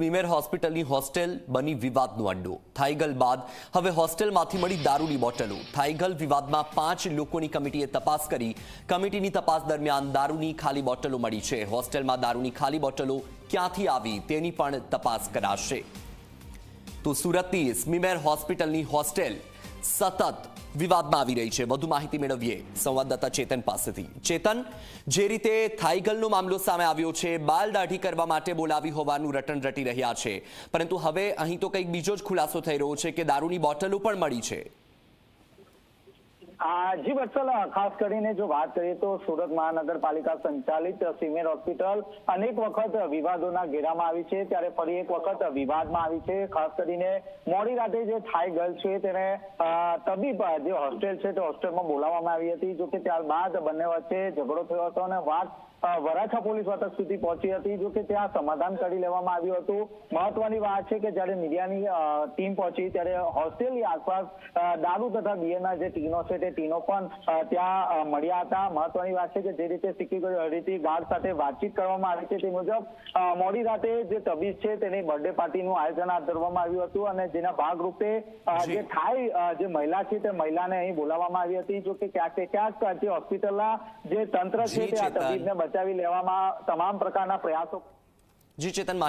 સ્મીમેર હોસ્પિટલની હોસ્ટેલ બની વિવાદનો અડ્ડો. થાઈગલ બાદ હવે હોસ્ટેલમાંથી મળી દારૂની બોટલો. થાઈગલ વિવાદમાં પાંચ લોકોની કમિટીએ તપાસ કરી. કમિટીની તપાસ દરમિયાન દારૂની ખાલી બોટલો મળી છે. હોસ્ટેલમાં દારૂની ખાલી બોટલો ક્યાંથી આવી તેની પણ તપાસ કરાશે. તો સુરતની સ્મીમેર હોસ્પિટલની હોસ્ટેલ સતત વિવાદમાં આવી રહી છે વધુ માહિતી મેળવીએ સંવાદદાતા ચેતન પાસેથી ચેતન જે રીતે થાઈગલનો મામલો સામે આવ્યો છે બાલ દાઢી કરવા માટે બોલાવી હોવાનું રટણ રટી રહ્યા છે. પરંતુ હવે અહીં તો કંઈક બીજો જ ખુલાસો થઈ રહ્યો છે કે દારૂની બોટલો પણ મળી છે. જી વત્સલ, ખાસ કરીને જો વાત કરીએ તો સુરત મહાનગરપાલિકા સંચાલિત સિમેર હોસ્પિટલ અનેક વખત વિવાદોના ઘેરામાં આવી છે. ત્યારે ફરી એક વખત વિવાદમાં આવી છે. ખાસ કરીને મોડી રાતે જે થાઈ ગર્લ છે તેને તબીબ જે હોસ્ટેલ છે તે હોસ્ટેલમાં બોલાવવામાં આવી હતી. જો કે ત્યારબાદ બંને વચ્ચે ઝઘડો થયો હતો અને વાત વરાછા પોલીસ મથક સુધી પહોંચી હતી. જો કે ત્યાં સમાધાન કરી લેવામાં આવ્યું હતું. મહત્વની વાત છે કે જ્યારે મીડિયાની ટીમ પહોંચી ત્યારે હોસ્ટેલની આસપાસ દારૂ તથા બિયરના જે ટીનો છે તે ટીનો પણ ત્યાં મળ્યા હતા. મહત્વની વાત છે કે જે રીતે સિક્યુરિટી ગાર્ડ સાથે વાતચીત કરવામાં આવી છે તે મુજબ મોડી રાતે જે તબીબ છે તેની બર્થડે પાર્ટીનું આયોજન હાથ ધરવામાં આવ્યું હતું અને જેના ભાગરૂપે જે. થાય જે મહિલા છે તે મહિલાને અહીં બોલાવવામાં આવી હતી. જો કે ક્યાંક ને ક્યાંક જે હોસ્પિટલના જે તંત્ર છે તે આ. તબીબને બચાવી લેવામાં તમામ પ્રકારના પ્રયાસો જી ચેતન